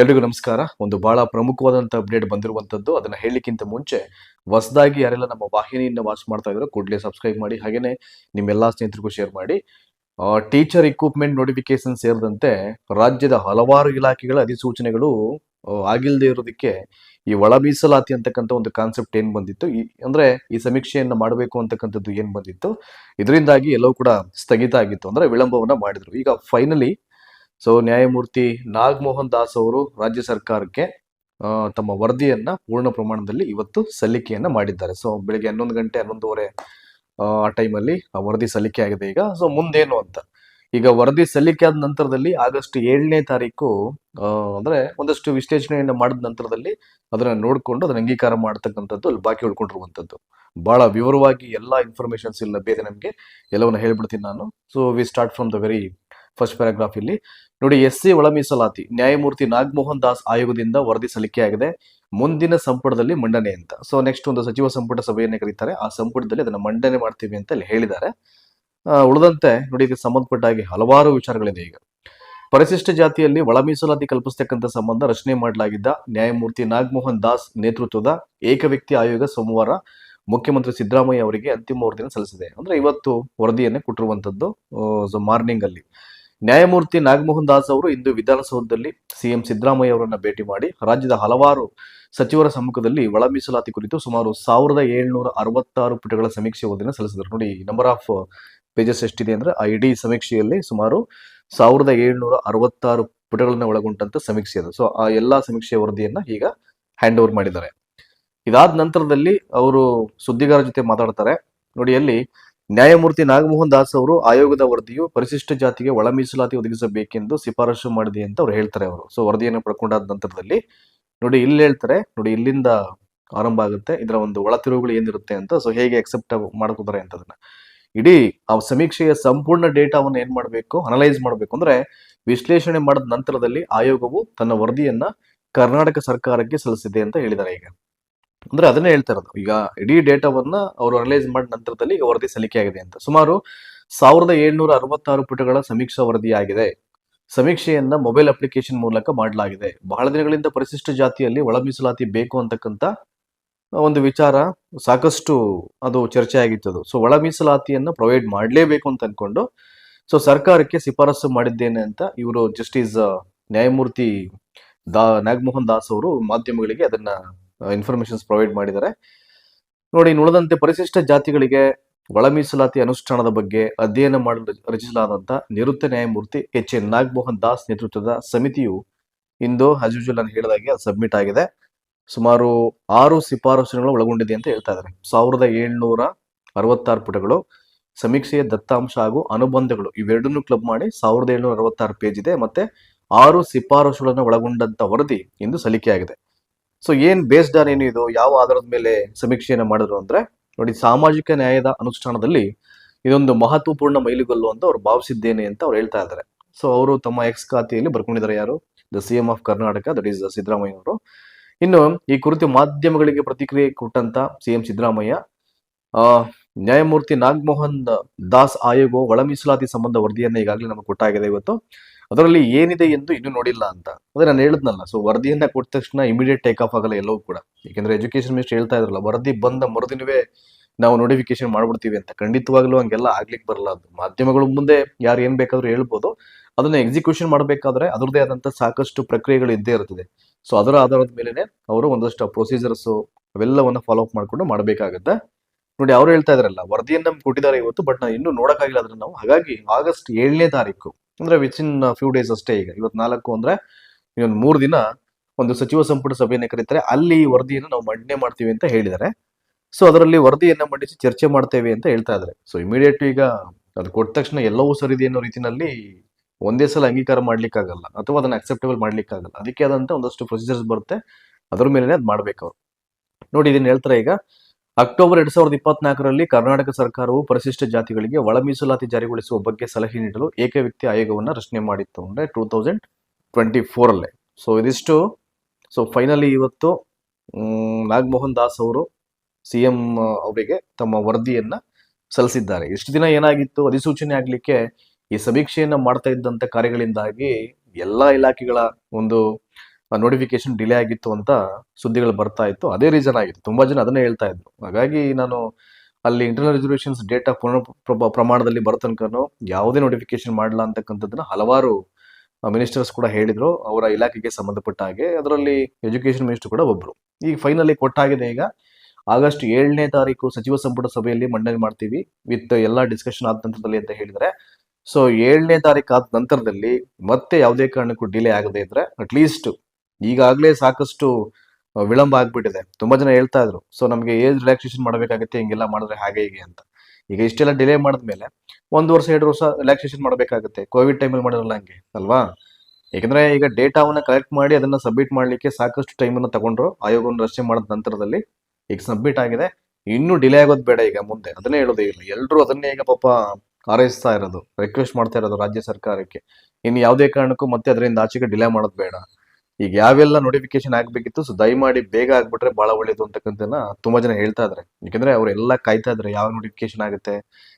ಎಲ್ರಿಗೂ ನಮಸ್ಕಾರ. ಒಂದು ಬಹಳ ಪ್ರಮುಖವಾದಂತಹ ಅಪ್ಡೇಟ್ ಬಂದಿರುವಂತದ್ದು, ಅದನ್ನ ಹೇಳಲಿಕ್ಕಿಂತ ಮುಂಚೆ ಹೊಸದಾಗಿ ಯಾರೆಲ್ಲ ನಮ್ಮ ವಾಹಿನಿಯನ್ನು ವಾಚ್ ಮಾಡ್ತಾ ಇದ್ರು ಕೂಡಲೇ ಸಬ್ಸ್ಕ್ರೈಬ್ ಮಾಡಿ, ಹಾಗೇನೆ ನಿಮ್ಮೆಲ್ಲಾ ಸ್ನೇಹಿತರಿಗೂ ಶೇರ್ ಮಾಡಿ. ಟೀಚರ್ ಇಕ್ವಿಪ್ಮೆಂಟ್ ನೋಟಿಫಿಕೇಶನ್ ಸೇರಿದಂತೆ ರಾಜ್ಯದ ಹಲವಾರು ಇಲಾಖೆಗಳ ಅಧಿಸೂಚನೆಗಳು ಆಗಿಲ್ಲದೆ ಇರೋದಕ್ಕೆ ಈ ಒಳ ಮೀಸಲಾತಿ ಅಂತಕ್ಕಂಥ ಒಂದು ಕಾನ್ಸೆಪ್ಟ್ ಏನ್ ಬಂದಿತ್ತು, ಈ, ಅಂದ್ರೆ ಈ ಸಮೀಕ್ಷೆಯನ್ನ ಮಾಡಬೇಕು ಅಂತಕ್ಕಂಥದ್ದು ಏನ್ ಬಂದಿತ್ತು, ಇದರಿಂದಾಗಿ ಎಲ್ಲವೂ ಕೂಡ ಸ್ಥಗಿತ ಆಗಿತ್ತು, ಅಂದ್ರೆ ವಿಳಂಬವನ್ನ ಮಾಡಿದ್ರು. ಈಗ ಫೈನಲಿ ಸೊ ನ್ಯಾಯಮೂರ್ತಿ ನಾಗಮೋಹನ್ ದಾಸ್ ಅವರು ರಾಜ್ಯ ಸರ್ಕಾರಕ್ಕೆ ತಮ್ಮ ವರದಿಯನ್ನ ಪೂರ್ಣ ಪ್ರಮಾಣದಲ್ಲಿ ಇವತ್ತು ಸಲ್ಲಿಕೆಯನ್ನ ಮಾಡಿದ್ದಾರೆ. ಸೊ ಬೆಳಿಗ್ಗೆ ಹನ್ನೊಂದು ಗಂಟೆ ಹನ್ನೊಂದುವರೆ, ಆ ಟೈಮಲ್ಲಿ ಆ ವರದಿ ಸಲ್ಲಿಕೆ ಆಗಿದೆ ಈಗ. ಸೊ ಮುಂದೇನು ಅಂತ. ಈಗ ವರದಿ ಸಲ್ಲಿಕೆ ಆದ ನಂತರದಲ್ಲಿ ಆಗಸ್ಟ್ ಏಳನೇ ತಾರೀಕು ಅಂದ್ರೆ ಒಂದಷ್ಟು ವಿಶ್ಲೇಷಣೆಯನ್ನು ಮಾಡಿದ ನಂತರದಲ್ಲಿ ಅದನ್ನ ನೋಡಿಕೊಂಡು ಅದನ್ನ ಅಂಗೀಕಾರ ಮಾಡ್ತಕ್ಕಂಥದ್ದು ಅಲ್ಲಿ ಬಾಕಿ ಉಳ್ಕೊಂಡಿರುವಂತದ್ದು ಬಹಳ ವಿವರವಾಗಿ ಎಲ್ಲಾ ಇನ್ಫಾರ್ಮೇಶನ್ಸ್ ಇಲ್ಲ ಬೇರೆ ನಮಗೆ ಎಲ್ಲವನ್ನ ಹೇಳ್ಬಿಡ್ತೀನಿ ನಾನು. So we start from the very first paragraph ಇಲ್ಲಿ. ನೋಡಿ ಎಸ್ ಸಿ ಒಳ ಮೀಸಲಾತಿ ನ್ಯಾಯಮೂರ್ತಿ ನಾಗಮೋಹನ್ ದಾಸ್ ಆಯೋಗದಿಂದ ವರದಿ ಸಲ್ಲಿಕೆಯಾಗಿದೆ. ಮುಂದಿನ ಸಂಪುಟದಲ್ಲಿ ಮಂಡನೆ ಅಂತ. ಸೊ ನೆಕ್ಸ್ಟ್ ಒಂದು ಸಚಿವ ಸಂಪುಟ ಸಭೆಯನ್ನು ಕರೀತಾರೆ. ಆ ಸಂಪುಟದಲ್ಲಿ ಅದನ್ನ ಮಂಡನೆ ಮಾಡ್ತೀವಿ ಅಂತ ಇಲ್ಲಿ ಹೇಳಿದ್ದಾರೆ. ಉಳಿದಂತೆ ನೋಡಿ, ಇದಕ್ಕೆ ಸಂಬಂಧಪಟ್ಟ ಹಾಗೆ ಹಲವಾರು ವಿಚಾರಗಳಿದೆ ಈಗ. ಪರಿಶಿಷ್ಟ ಜಾತಿಯಲ್ಲಿ ಒಳ ಮೀಸಲಾತಿ ಕಲ್ಪಿಸತಕ್ಕಂಥ ಸಂಬಂಧ ರಚನೆ ಮಾಡಲಾಗಿದ್ದ ನ್ಯಾಯಮೂರ್ತಿ ನಾಗಮೋಹನ್ ದಾಸ್ ನೇತೃತ್ವದ ಏಕವ್ಯಕ್ತಿ ಆಯೋಗ ಸೋಮವಾರ ಮುಖ್ಯಮಂತ್ರಿ ಸಿದ್ದರಾಮಯ್ಯ ಅವರಿಗೆ ಅಂತಿಮ ವರದಿಯನ್ನು ಸಲ್ಲಿಸಿದೆ. ಅಂದ್ರೆ ಇವತ್ತು ವರದಿಯನ್ನೇ ಕೊಟ್ಟಿರುವಂತದ್ದು ಮಾರ್ನಿಂಗ್ ಅಲ್ಲಿ. ನ್ಯಾಯಮೂರ್ತಿ ನಾಗಮೋಹನ್ ದಾಸ್ ಅವರು ಇಂದು ವಿಧಾನಸೌಧದಲ್ಲಿ ಸಿಎಂ ಸಿದ್ದರಾಮಯ್ಯ ಅವರನ್ನ ಭೇಟಿ ಮಾಡಿ ರಾಜ್ಯದ ಹಲವಾರು ಸಚಿವರ ಸಮ್ಮುಖದಲ್ಲಿ ಒಳ ಮೀಸಲಾತಿ ಕುರಿತು ಸುಮಾರು ಸಾವಿರದ ಏಳ್ನೂರ ಅರವತ್ತಾರು ಪುಟಗಳ ಸಮೀಕ್ಷೆ ವರದಿಯನ್ನು ಸಲ್ಲಿಸಿದರು. ನೋಡಿ ನಂಬರ್ ಆಫ್ ಪೇಜಸ್ ಎಷ್ಟಿದೆ ಅಂದ್ರೆ ಆ ಇಡೀ ಸಮೀಕ್ಷೆಯಲ್ಲಿ ಸುಮಾರು ಸಾವಿರದ ಏಳ್ನೂರ ಅರವತ್ತಾರು ಪುಟಗಳನ್ನ ಒಳಗೊಂಡಂತ ಸಮೀಕ್ಷೆ ಅದು. ಸೊ ಆ ಎಲ್ಲಾ ಸಮೀಕ್ಷೆಯ ವರದಿಯನ್ನ ಈಗ ಹ್ಯಾಂಡ್ ಓವರ್ ಮಾಡಿದ್ದಾರೆ. ಇದಾದ ನಂತರದಲ್ಲಿ ಅವರು ಸುದ್ದಿಗಾರರ ಜೊತೆ ಮಾತಾಡ್ತಾರೆ. ನೋಡಿ, ಅಲ್ಲಿ ನ್ಯಾಯಮೂರ್ತಿ ನಾಗಮೋಹನ್ ದಾಸ್ ಅವರು ಆಯೋಗದ ವರದಿಯು ಪರಿಶಿಷ್ಟ ಜಾತಿಗೆ ಒಳ ಮೀಸಲಾತಿ ಒದಗಿಸಬೇಕೆಂದು ಶಿಫಾರಸು ಮಾಡಿದೆ ಅಂತ ಅವ್ರು ಹೇಳ್ತಾರೆ ಅವರು. ಸೊ ವರದಿಯನ್ನು ಪಡ್ಕೊಂಡಾದ ನಂತರದಲ್ಲಿ ನೋಡಿ ಇಲ್ಲಿ ಹೇಳ್ತಾರೆ, ನೋಡಿ ಇಲ್ಲಿಂದ ಆರಂಭ ಆಗುತ್ತೆ. ಇದರ ಒಂದು ಒಳ ತಿರುವುಗಳು ಏನಿರುತ್ತೆ ಅಂತ ಸೊ ಹೇಗೆ ಅಕ್ಸೆಪ್ಟ್ ಮಾಡ್ಕೋತಾರೆ ಅಂತ ಅದನ್ನ ಇಡೀ ಆ ಸಮೀಕ್ಷೆಯ ಸಂಪೂರ್ಣ ಡೇಟಾವನ್ನು ಏನ್ ಮಾಡಬೇಕು ಅನಲೈಸ್ ಮಾಡಬೇಕು ಅಂದ್ರೆ ವಿಶ್ಲೇಷಣೆ ಮಾಡಿದ ನಂತರದಲ್ಲಿ ಆಯೋಗವು ತನ್ನ ವರದಿಯನ್ನ ಕರ್ನಾಟಕ ಸರ್ಕಾರಕ್ಕೆ ಸಲ್ಲಿಸಿದೆ ಅಂತ ಹೇಳಿದ್ದಾರೆ ಈಗ. ಅಂದ್ರೆ ಅದನ್ನೇ ಹೇಳ್ತಾ ಇರೋದು. ಈಗ ಇಡೀ ಡೇಟಾವನ್ನ ಅವರು ಅನಲೈಸ್ ಮಾಡಿದ ನಂತರದಲ್ಲಿ ಈಗ ವರದಿ ಸಲ್ಲಿಕೆ ಆಗಿದೆ ಅಂತ. ಸುಮಾರು ಸಾವಿರದ ಏಳ್ನೂರ ಅರವತ್ತಾರು ಪುಟಗಳ ಸಮೀಕ್ಷಾ ವರದಿಯಾಗಿದೆ ಸಮೀಕ್ಷೆಯನ್ನ ಮೊಬೈಲ್ ಅಪ್ಲಿಕೇಶನ್ ಮೂಲಕ ಮಾಡಲಾಗಿದೆ. ಬಹಳ ದಿನಗಳಿಂದ ಪರಿಶಿಷ್ಟ ಜಾತಿಯಲ್ಲಿ ಒಳ ಮೀಸಲಾತಿ ಬೇಕು ಅಂತಕ್ಕಂಥ ಒಂದು ವಿಚಾರ ಸಾಕಷ್ಟು ಅದು ಚರ್ಚೆ ಆಗಿತ್ತು ಸೊ ಒಳ ಮೀಸಲಾತಿಯನ್ನ ಪ್ರೊವೈಡ್ ಮಾಡಲೇಬೇಕು ಅಂತ ಅನ್ಕೊಂಡು ಸೊ ಸರ್ಕಾರಕ್ಕೆ ಶಿಫಾರಸು ಮಾಡಿದ್ದೇನೆ ಅಂತ ಇವರು ಜಸ್ಟಿಸ್ ನ್ಯಾಯಮೂರ್ತಿ ದಾ ನಾಗಮೋಹನ್ ದಾಸ್ ಅವರು ಮಾಧ್ಯಮಗಳಿಗೆ ಅದನ್ನ ಇನ್ಫಾರ್ಮೇಶನ್ಸ್ ಪ್ರೊವೈಡ್ ಮಾಡಿದ್ದಾರೆ. ನೋಡಿ ಉಳಿದಂತೆ ಪರಿಶಿಷ್ಟ ಜಾತಿಗಳಿಗೆ ಒಳ ಮೀಸಲಾತಿ ಅನುಷ್ಠಾನದ ಬಗ್ಗೆ ಅಧ್ಯಯನ ಮಾಡಲು ರಚಿಸಲಾದಂತ ನಿವೃತ್ತ ನ್ಯಾಯಮೂರ್ತಿ ಎಚ್ ಎನ್ ನಾಗಮೋಹನ್ ದಾಸ್ ನೇತೃತ್ವದ ಸಮಿತಿಯು ಇಂದು ಹೇಳಿದ ನಾನು ಹೇಳಿದಾಗೆ ಸಬ್ಮಿಟ್ ಆಗಿದೆ. ಸುಮಾರು ಆರು ಶಿಫಾರಸುಗಳನ್ನು ಒಳಗೊಂಡಿದೆ ಅಂತ ಹೇಳ್ತಾ ಇದ್ದಾರೆ. ಸಾವಿರದ ಏಳ್ನೂರ ಅರವತ್ತಾರು ಪುಟಗಳು, ಸಮೀಕ್ಷೆಯ ದತ್ತಾಂಶ ಹಾಗೂ ಅನುಬಂಧಗಳು ಇವೆರಡನ್ನೂ ಕ್ಲಬ್ ಮಾಡಿ ಸಾವಿರದ ಏಳ್ನೂರ ಅರವತ್ತಾರು ಪೇಜ್ ಇದೆ. ಮತ್ತೆ ಆರು ಶಿಫಾರಸುಗಳನ್ನು ಒಳಗೊಂಡಂತ ವರದಿ ಇಂದು ಸಲ್ಲಿಕೆಯಾಗಿದೆ. ಸೊ ಏನ್ ಬೇಸ್ಡ್ ಆನ್ ಏನು ಇದು? ಯಾವ ಆಧಾರದ ಮೇಲೆ ಸಮೀಕ್ಷೆಯನ್ನು ಮಾಡಿದ್ರು ಅಂದ್ರೆ, ನೋಡಿ, ಸಾಮಾಜಿಕ ನ್ಯಾಯದ ಅನುಷ್ಠಾನದಲ್ಲಿ ಇದೊಂದು ಮಹತ್ವಪೂರ್ಣ ಮೈಲಿಗಲ್ಲು ಅಂತ ಅವ್ರು ಭಾವಿಸಿದ್ದೇನೆ ಅಂತ ಅವ್ರು ಹೇಳ್ತಾ ಇದ್ದಾರೆ. ಸೊ ಅವರು ತಮ್ಮ ಎಕ್ಸ್ ಖಾತೆಯಲ್ಲಿ ಬರ್ಕೊಂಡಿದ್ದಾರೆ ಯಾರು? The C M of Karnataka that is Siddaramaiah ಅವರು. ಇನ್ನು, ಈ ಕುರಿತು ಮಾಧ್ಯಮಗಳಿಗೆ ಪ್ರತಿಕ್ರಿಯೆ ಕೊಟ್ಟಂತ ಸಿ ಎಂ ಸಿದ್ದರಾಮಯ್ಯ ನ್ಯಾಯಮೂರ್ತಿ ನಾಗಮೋಹನ್ ದಾಸ್ ಆಯೋಗ ಒಳ ಮೀಸಲಾತಿ ಸಂಬಂಧ ವರದಿಯನ್ನ ಈಗಾಗಲೇ ನಮಗೆ ಕೊಟ್ಟಾಗಿದೆ ಇವತ್ತು. ಅದರಲ್ಲಿ ಏನಿದೆ ಎಂದು ಇನ್ನೂ ನೋಡಿಲ್ಲ ಅಂತ. ಅದೇ ನಾನು ಹೇಳಿದ್ನಲ್ಲ ಸೊ ವರದಿಯನ್ನ ಕೊಟ್ಟ ತಕ್ಷಣ ಇಮಿಡಿಯೇಟ್ ಟೇಕ್ ಆಫ್ ಆಗಲ್ಲ ಎಲ್ಲವೂ ಕೂಡ. ಯಾಕಂದ್ರೆ ಎಜುಕೇಶನ್ ಮಿನಿಸ್ಟರ್ ಹೇಳ್ತಾ ಇದ್ರಲ್ಲ, ವರದಿ ಬಂದ ಮರುದಿನವೇ ನಾವು ನೋಟಿಫಿಕೇಶನ್ ಮಾಡ್ಬಿಡ್ತೀವಿ ಅಂತ. ಖಂಡಿತವಾಗ್ಲೂ ಹಂಗೆಲ್ಲ ಆಗ್ಲಿಕ್ಕೆ ಬರಲ್ಲ ಅದು. ಮಾಧ್ಯಮಗಳು ಮುಂದೆ ಯಾರು ಏನ್ ಬೇಕಾದ್ರೂ ಹೇಳ್ಬೋದು. ಅದನ್ನ ಎಕ್ಸಿಕ್ಯೂಷನ್ ಮಾಡಬೇಕಾದ್ರೆ ಅದರದೇ ಆದಂತ ಸಾಕಷ್ಟು ಪ್ರಕ್ರಿಯೆಗಳು ಇದ್ದೇ ಇರ್ತದೆ ಸೊ ಅದರ ಆಧಾರದ ಮೇಲೆನೆ ಅವರು ಒಂದಷ್ಟು ಪ್ರೊಸೀಜರ್ಸ್ ಅವೆಲ್ಲವನ್ನ ಫಾಲೋ ಅಪ್ ಮಾಡ್ಕೊಂಡು ಮಾಡಬೇಕಾಗತ್ತೆ. ನೋಡಿ, ಅವ್ರು ಹೇಳ್ತಾ ಇದ್ರಲ್ಲ, ವರದಿಯನ್ನ ಕೊಟ್ಟಿದ್ದಾರೆ ಇವತ್ತು ಬಟ್ ನಾವು ಇನ್ನೂ ನೋಡಕ್ಕಾಗಿಲ್ಲ ಅದನ್ನ ನಾವು. ಹಾಗಾಗಿ ಆಗಸ್ಟ್ ಏಳನೇ ತಾರೀಕು ಅಂದ್ರೆ ವಿತ್ ಇನ್ ಫ್ಯೂ ಡೇಸ್ ಅಷ್ಟೇ ಈಗ. ಇವತ್ತು ನಾಲ್ಕು ಅಂದ್ರೆ ಇನ್ನೊಂದು ಮೂರು ದಿನ ಒಂದು ಸಚಿವ ಸಂಪುಟ ಸಭೆಯನ್ನು ಕರೀತಾರೆ. ಅಲ್ಲಿ ವರದಿಯನ್ನು ನಾವು ಮಂಡನೆ ಮಾಡ್ತೀವಿ ಅಂತ ಹೇಳಿದ್ದಾರೆ. ಸೊ ಅದರಲ್ಲಿ ವರದಿಯನ್ನು ಮಂಡಿಸಿ ಚರ್ಚೆ ಮಾಡ್ತೇವೆ ಅಂತ ಹೇಳ್ತಾ ಇದ್ದಾರೆ. ಸೊ ಇಮಿಡಿಯೇಟ್ ಈಗ ಅದು ಕೊಟ್ಟ ತಕ್ಷಣ ಎಲ್ಲವೂ ಸರಿದೆ ಅನ್ನೋ ರೀತಿಯಲ್ಲಿ ಒಂದೇ ಸಲ ಅಂಗೀಕಾರ ಮಾಡ್ಲಿಕ್ಕಾಗಲ್ಲ ಅಥವಾ ಅದನ್ನ ಅಕ್ಸೆಪ್ಟೇಬಲ್ ಮಾಡ್ಲಿಕ್ಕಾಗಲ್ಲ. ಅದಕ್ಕೆ ಆದಂತ ಒಂದಷ್ಟು ಪ್ರೊಸೀಜರ್ಸ್ ಬರುತ್ತೆ. ಅದ್ರ ಮೇಲೆ ಅದು ಮಾಡ್ಬೇಕು ಅವ್ರು. ನೋಡಿ ಇದನ್ನ ಹೇಳ್ತಾರೆ ಈಗ. ಅಕ್ಟೋಬರ್ ಎರಡ್ ಸಾವಿರದ ಇಪ್ಪತ್ನಾಲ್ಕರಲ್ಲಿ ಕರ್ನಾಟಕ ಸರ್ಕಾರವು ಪರಿಶಿಷ್ಟ ಜಾತಿಗಳಿಗೆ ಒಳ ಮೀಸಲಾತಿ ಜಾರಿಗೊಳಿಸುವ ಬಗ್ಗೆ ಸಲಹೆ ನೀಡಲು ಏಕವ್ಯಕ್ತಿ ಆಯೋಗವನ್ನು ರಚನೆ ಮಾಡಿತ್ತು ಅಂದ್ರೆ ಟೂ ತೌಸಂಡ್ ಟ್ವೆಂಟಿ ಫೋರ್ ಅಲ್ಲೇ ಸೊ ಇದಿಷ್ಟು. ಸೊ ಫೈನಲಿ ಇವತ್ತು ನಾಗಮೋಹನ್ ದಾಸ್ ಅವರು ಸಿ ಎಂ ಅವರಿಗೆ ತಮ್ಮ ವರದಿಯನ್ನ ಸಲ್ಲಿಸಿದ್ದಾರೆ. ಇಷ್ಟು ದಿನ ಏನಾಗಿತ್ತು? ಅಧಿಸೂಚನೆ ಆಗ್ಲಿಕ್ಕೆ ಈ ಸಮೀಕ್ಷೆಯನ್ನ ಮಾಡ್ತಾ ಇದ್ದಂತ ಕಾರ್ಯಗಳಿಂದಾಗಿ ಎಲ್ಲಾ ಇಲಾಖೆಗಳ ಒಂದು ನೋಟಿಫಿಕೇಶನ್ ಡಿಲೇ ಆಗಿತ್ತು ಅಂತ ಸುದ್ದಿಗಳು ಬರ್ತಾ ಇತ್ತು. ಅದೇ ರೀಸನ್ ಆಗಿತ್ತು. ತುಂಬಾ ಜನ ಅದನ್ನೇ ಹೇಳ್ತಾ ಇದ್ರು. ಹಾಗಾಗಿ ನಾನು ಅಲ್ಲಿ ಇಂಟರ್ನಲ್ ರಿಸರ್ವೇಷನ್ಸ್ ಡೇಟಾ ಪೂರ್ಣ ಪ್ರ- ಪ್ರಮಾಣದಲ್ಲಿ ಬರೋ ಯಾವುದೇ ನೋಟಿಫಿಕೇಶನ್ ಮಾಡಲ್ಲ ಅಂತಕ್ಕಂಥದ್ದನ್ನ ಹಲವಾರು ಮಿನಿಸ್ಟರ್ಸ್ ಕೂಡ ಹೇಳಿದ್ರು. ಅವರ ಇಲಾಖೆಗೆ ಸಂಬಂಧಪಟ್ಟ ಹಾಗೆ. ಅದರಲ್ಲಿ ಎಜುಕೇಶನ್ ಮಿನಿಸ್ಟರ್ ಕೂಡ ಒಬ್ರು. ಈಗ ಫೈನಲಿ ಕೊಟ್ಟಾಗಿದೆ ಈಗ. ಆಗಸ್ಟ್ ಏಳನೇ ತಾರೀಕು ಸಚಿವ ಸಂಪುಟ ಸಭೆಯಲ್ಲಿ ಮಂಡನೆ ಮಾಡ್ತೀವಿ. ವಿತ್ ಎಲ್ಲ ಡಿಸ್ಕಷನ್ ಆದ ನಂತರದಲ್ಲಿ ಅಂತ ಹೇಳಿದರೆ ಸೊ ಏಳನೇ ತಾರೀಕು ಆದ ನಂತರದಲ್ಲಿ ಮತ್ತೆ ಯಾವುದೇ ಕಾರಣಕ್ಕೂ ಡಿಲೇ ಆಗದೇ ಇದ್ರೆ ಅಟ್ಲೀಸ್ಟ್ ಈಗಾಗಲೇ ಸಾಕಷ್ಟು ವಿಳಂಬ ಆಗ್ಬಿಟ್ಟಿದೆ. ತುಂಬಾ ಜನ ಹೇಳ್ತಾ ಇದ್ರು. ಸೊ ನಮಗೆ ಏಜ್ ರಿಲ್ಯಾಕ್ಸೇಷನ್ ಮಾಡಬೇಕಾಗುತ್ತೆ, ಹಿಂಗೆಲ್ಲ ಮಾಡಿದ್ರೆ ಹಾಗೆ ಹೀಗೆ ಅಂತ. ಈಗ ಇಷ್ಟೆಲ್ಲ ಡಿಲೇ ಮಾಡಿದ್ಮೇಲೆ ಒಂದು ವರ್ಷ, ಎರಡು ವರ್ಷ ರಿಲ್ಯಾಕ್ಸೇಷನ್ ಮಾಡಬೇಕಾಗುತ್ತೆ. ಕೋವಿಡ್ ಟೈಮಲ್ಲಿ ಮಾಡಿರಲ್ಲ ಹಂಗೆ, ಅಲ್ವಾ? ಯಾಕಂದ್ರೆ ಈಗ ಡೇಟಾವನ್ನ ಕಲೆಕ್ಟ್ ಮಾಡಿ ಅದನ್ನ ಸಬ್ಮಿಟ್ ಮಾಡಲಿಕ್ಕೆ ಸಾಕಷ್ಟು ಟೈಮನ್ನು ತಗೊಂಡ್ರು ಆಯೋಗವನ್ನು ರಚನೆ ಮಾಡಿದ ನಂತರದಲ್ಲಿ ಈಗ ಸಬ್ಮಿಟ್ ಆಗಿದೆ. ಇನ್ನೂ ಡಿಲೇ ಆಗೋದು ಬೇಡ ಈಗ ಮುಂದೆ. ಅದನ್ನೇ ಹೇಳೋದೇ ಇಲ್ಲ. ಎಲ್ಲರೂ ಅದನ್ನೇ ಈಗ ಪಾಪ ಹಾರೈಸ್ತಾ ಇರೋದು ರಿಕ್ವೆಸ್ಟ್ ಮಾಡ್ತಾ ಇರೋದು ರಾಜ್ಯ ಸರ್ಕಾರಕ್ಕೆ. ಇನ್ನು ಯಾವುದೇ ಕಾರಣಕ್ಕೂ ಮತ್ತೆ ಅದರಿಂದ ಆಚೆಗೆ ಡಿಲೇ ಮಾಡೋದು ಬೇಡ. ಈಗ ಯಾವೆಲ್ಲ ನೋಟಿಫಿಕೇಶನ್ ಆಗ್ಬೇಕಿತ್ತು ಸೊ ದಯಮಾಡಿ ಬೇಗ ಆಗ್ಬಿಟ್ರೆ ಬಹಳ ಒಳ್ಳೇದು ಅಂತಕ್ಕಂಥದ್ದನ್ನ ತುಂಬಾ ಜನ ಹೇಳ್ತಾ ಇದಾರೆ. ಯಾಕಂದ್ರೆ ಅವರೆಲ್ಲ ಕಾಯ್ತಾ ಇದ್ರೆ, ಯಾವ ನೋಟಿಫಿಕೇಶನ್ ಆಗುತ್ತೆ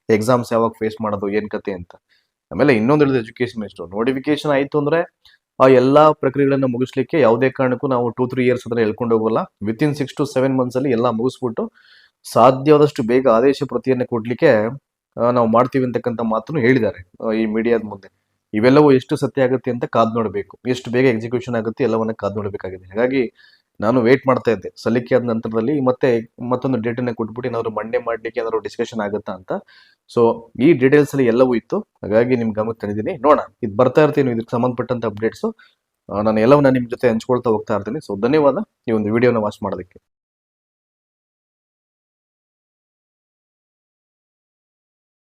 ಎಕ್ಸಾಮ್ಸ್ ಯಾವಾಗ ಫೇಸ್ ಮಾಡೋದು, ಏನ್ ಕತೆ ಅಂತ. ಆಮೇಲೆ ಇನ್ನೊಂದು ಹೇಳಿದ ಎಜುಕೇಶನ್ ಮಿನಿಸ್ಟರ್ ನೋಟಿಫಿಕೇಶನ್ ಆಯ್ತು ಅಂದ್ರೆ ಆ ಎಲ್ಲಾ ಪ್ರಕ್ರಿಯೆಗಳನ್ನ ಮುಗಿಸ್ಲಿಕ್ಕೆ ಯಾವುದೇ ಕಾರಣಕ್ಕೂ ನಾವು ಟೂ ತ್ರೀ ಇಯರ್ಸ್ ಅದನ್ನ ಹೇಳ್ಕೊಂಡು ಹೋಗಲ್ಲ. Within six to seven months ಅಲ್ಲಿ ಎಲ್ಲ ಮುಗಿಸ್ಬಿಟ್ಟು ಸಾಧ್ಯವಾದಷ್ಟು ಬೇಗ ಆದೇಶ ಪ್ರತಿಯನ್ನ ಕೊಡ್ಲಿಕ್ಕೆ ನಾವು ಮಾಡ್ತೀವಿ ಅಂತಕ್ಕಂಥ ಮಾತನ್ನು ಹೇಳಿದ್ದಾರೆ ಈ ಮೀಡಿಯಾದ ಮುಂದೆ. ಇವೆಲ್ಲವೂ ಎಷ್ಟು ಸತ್ಯ ಆಗುತ್ತೆ ಅಂತ ಕಾದ್ ನೋಡಬೇಕು. ಎಷ್ಟು ಬೇಗ ಎಕ್ಸಿಕ್ಯೂಷನ್ ಆಗುತ್ತೆ ಎಲ್ಲವನ್ನ ಕಾದ್ ನೋಡಬೇಕಾಗಿದೆ. ಹಾಗಾಗಿ ನಾನು ವೇಟ್ ಮಾಡ್ತಾ ಇದ್ದೆ. ಸಲ್ಲಿಕೆ ಆದ ನಂತರದಲ್ಲಿ ಮತ್ತೆ ಮತ್ತೊಂದು ಡೇಟನ್ನ ಕೊಟ್ಬಿಟ್ಟು ಏನಾದ್ರು ಮಂಡೇ ಮಾಡ್ಲಿಕ್ಕೆ ಏನಾದ್ರು ಡಿಸ್ಕಷನ್ ಆಗುತ್ತಾ ಅಂತ. ಸೊ ಈ ಡೀಟೇಲ್ಸ್ ಅಲ್ಲಿ ಎಲ್ಲವೂ ಇತ್ತು. ಹಾಗಾಗಿ ನಿಮ್ ಗಮನಕ್ಕೆ ತಂದಿದ್ದೀನಿ. ನೋಡೋಣ. ಇದು ಬರ್ತಾ ಇರ್ತೀನಿ ಇದಕ್ಕೆ ಸಂಬಂಧಪಟ್ಟಂತ ಅಪ್ಡೇಟ್ಸ್ ನಾನು ಎಲ್ಲವನ್ನ ನಿಮ್ ಜೊತೆ ಹಂಚ್ಕೊಳ್ತಾ ಹೋಗ್ತಾ ಇರ್ತೀನಿ. ಸೊ ಧನ್ಯವಾದ. ಈ ಒಂದು ವಿಡಿಯೋನ ವಾಚ್ ಮಾಡೋದಕ್ಕೆ.